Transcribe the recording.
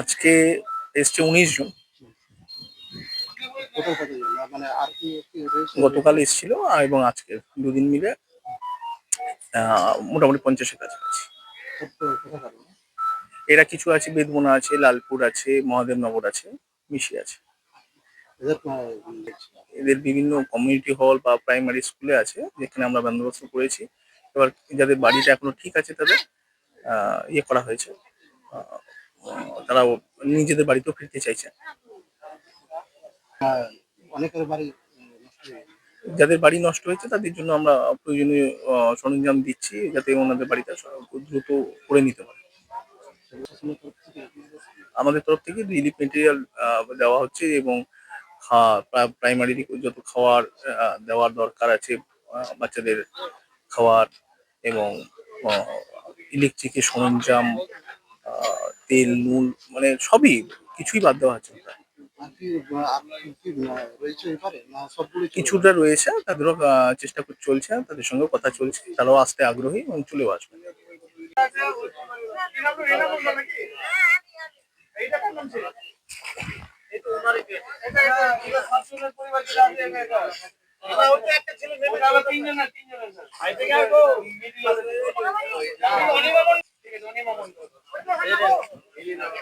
আজকে এসছে উনিশ জন। গতকাল এসেছিল এবং আজকে দুদিন মিলে মোটামুটি পঞ্চাশের কাছাকাছি? এরা কিছু আছে, বেদমোনা আছে, লালপুর আছে, মহাদেবনগর আছে, মিশি আছে। এদের বিভিন্ন কমিউনিটি হল বা প্রাইমারি স্কুলে আছে, যেখানে আমরা বন্দোবস্ত করেছি। এবার যাদের বাড়িটা এখনও ঠিক আছে তাদের ইয়ে করা হয়েছে। তারা নিজেদের বাড়িতেও ফিরতে চাইছে। আহ, অনেকের বাড়ি হয়ে। যাদের বাড়ি নষ্ট হয়েছে তাদের জন্য আমরা প্রয়োজনীয় সরঞ্জাম দিচ্ছি যাতে ওনাদের বাড়িটা দ্রুত করে নিতে পারে। আমাদের তরফ থেকে রিলিফ মেটেরিয়াল দেওয়া হচ্ছে এবং প্রাইমারি যত খাওয়ার দেওয়ার দরকার আছে বাচ্চাদের খাওয়ার এবং ইলেকট্রিকের সরঞ্জাম তেল নুন মানে সবই কিছুই বাদ দেওয়া হচ্ছে কিছুটা রয়েছে তাদেরও আহ, চেষ্টা করে চলছে তাদের সঙ্গে কথা চলছে তারাও আসতে আগ্রহী এবং চলেও আসবে। একটা Hey,